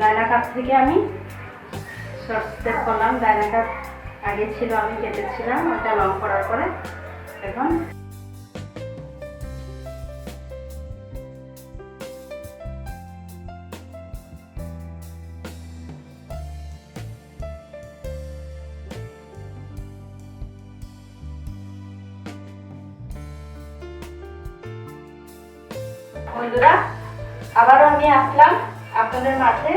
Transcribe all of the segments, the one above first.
Diana cup থেকে আমি short step করলাম। ডায়না কাপ আগে ছিল, আমি কেটেছিলাম, ওটা লং করার পরে এখন বন্ধুরা, আবারও আমি আসলাম। আপনাদের মাঝে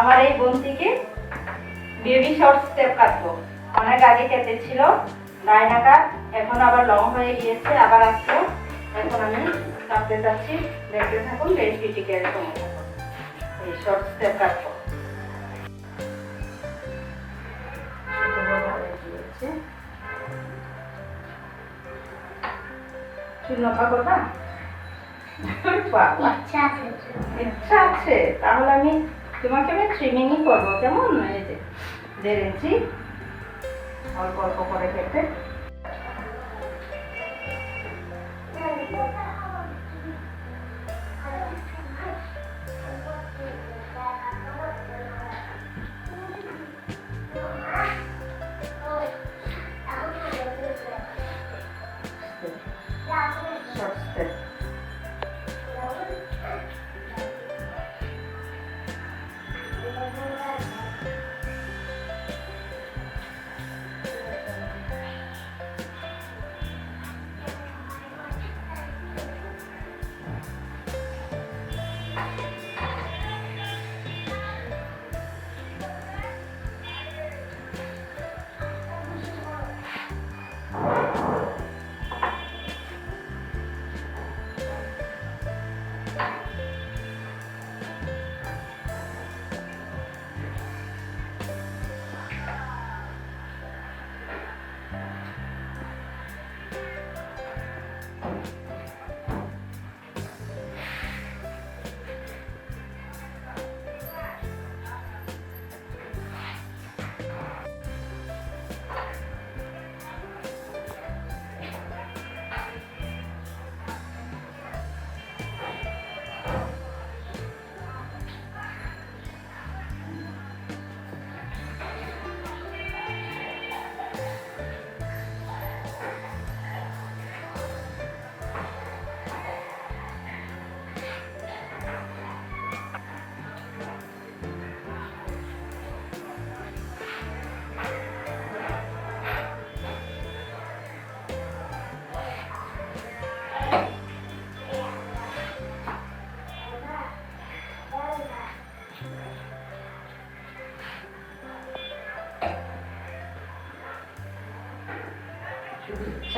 আমার এই বোনটিকে বেবি শর্ট স্টেপ কাটবো। অনেক আগে কেটেছিল ডায়না কাট এখন আবার লং হয়ে গিয়েছে, আবার আসলো এখন আমি কাটতে চাচ্ছি দেখতে থাকুন বিটিকে এরকম এই শর্ট স্টেপ কাটবো। চুল লম্বা করবা? আছে ইচ্ছা আছে। তাহলে আমি তোমাকে আমি ট্রিমিংই করব কেমন? এই যে দেড় ইঞ্চি অল্প অল্প করে কেটে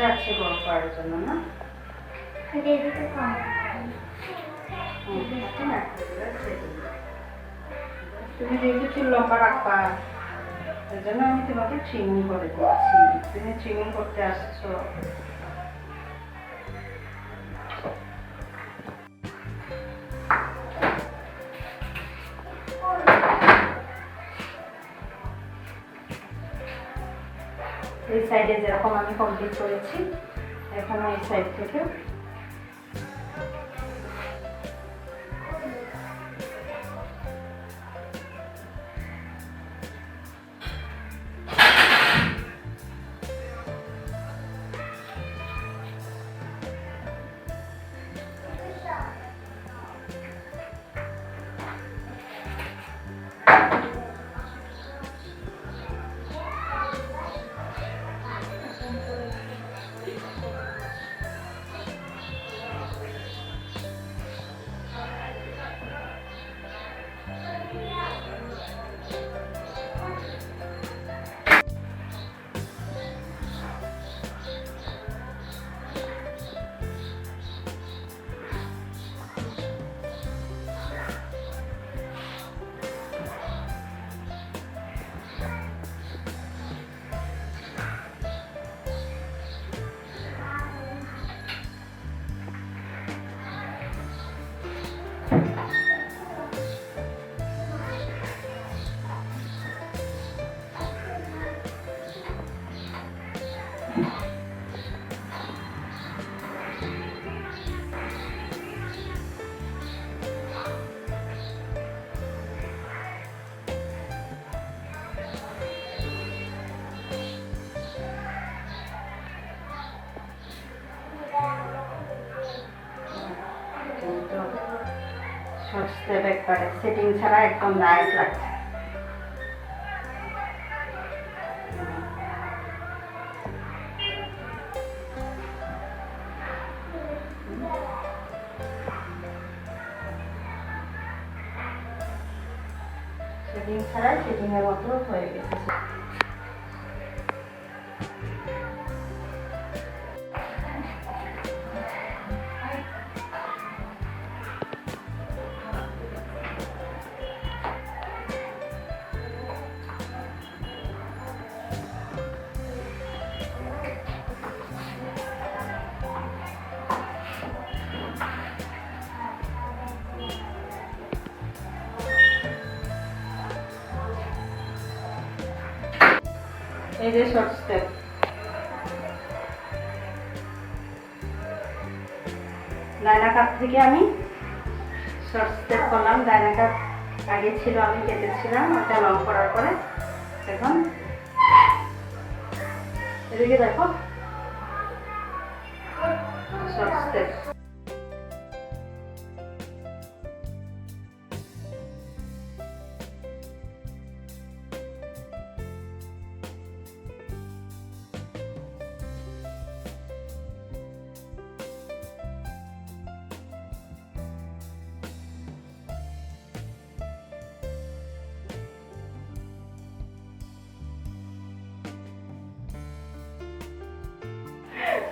আছে বড় করার জন্য, না। তুমি যেহেতু চুল লম্বা রাখবা এর জন্য আমি তোমাকে ট্রিমিং করে দিচ্ছি তুমি ট্রিমিং করতে আসছো সাইডে যেরকম আমি কমপ্লিট করেছি এখন এই সাইড থেকে স্টেপ একবারে সেটিং ছাড়া একদম নাইস লাগছে সেটিং ছাড়া সেটিং এর মতো হয়ে গেছে। এই যে শর্ট স্টেপ ডায়না কাপ থেকে আমি শর্ট স্টেপ করলাম। ডায়না কাপ আগে ছিল, আমি কেটেছিলাম, ওটা লং করার পরে এখন এদিকে দেখো। শর্ট স্টেপ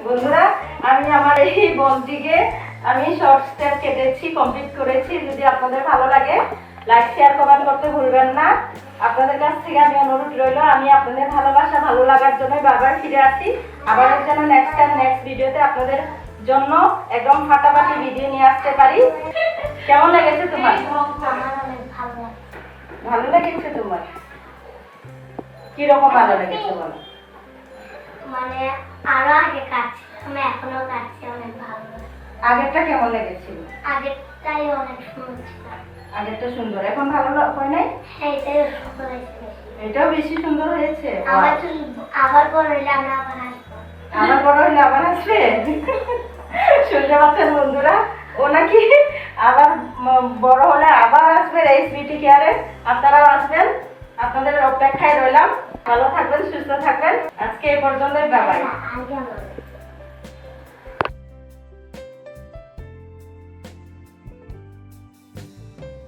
বন্ধুরা আমি আমার এই বনটিকে আমি শর্ট স্টেপ কেটেছি কমপ্লিট করেছি। যদি আপনাদের ভালো লাগে লাইক শেয়ার কমেন্ট করতে ভুলবেন না। আপনাদের কাছ থেকে আমি অনুরোধ রইল আমি আপনাদের ভালোবাসা ভালো লাগার জন্য বারবার ফিরে আসি। আবার যেন নেক্সট টাইম নেক্সট ভিডিওতে আপনাদের জন্য একদম ফাটাফাটি ভিডিও নিয়ে আসতে পারি। কেমন লেগেছে তোমার? ভালো ভালো লেগেছে তোমার? কীরকম ভালো লেগেছে বলো? মানে আরও আগে কাটছি আমি এখনও কাটছি অনেক ভালো। আগেরটা কেমন লেগেছিল? আগেরটাই অনেক সুন্দর ছিল। আগেরটা সুন্দর এখন ভালো হয় নাই? এটাই সুন্দর হয়েছে বেশি। এটাও বেশি সুন্দর হয়েছে আবার আবার বড় হইলে আমি আবার আসব। আমার বড় হইলে আবার আসবে? শুনতে পাচ্ছেন বন্ধুরা ও নাকি আবার বড় হলে আবার আসবে এই স্মৃতি কেয়ারে। আপনারাও আসবেন আপনাদের অপেক্ষায় রইলাম। ভালো থাকবেন সুস্থ থাকবেন। আজকে এই পর্যন্ত বাবাই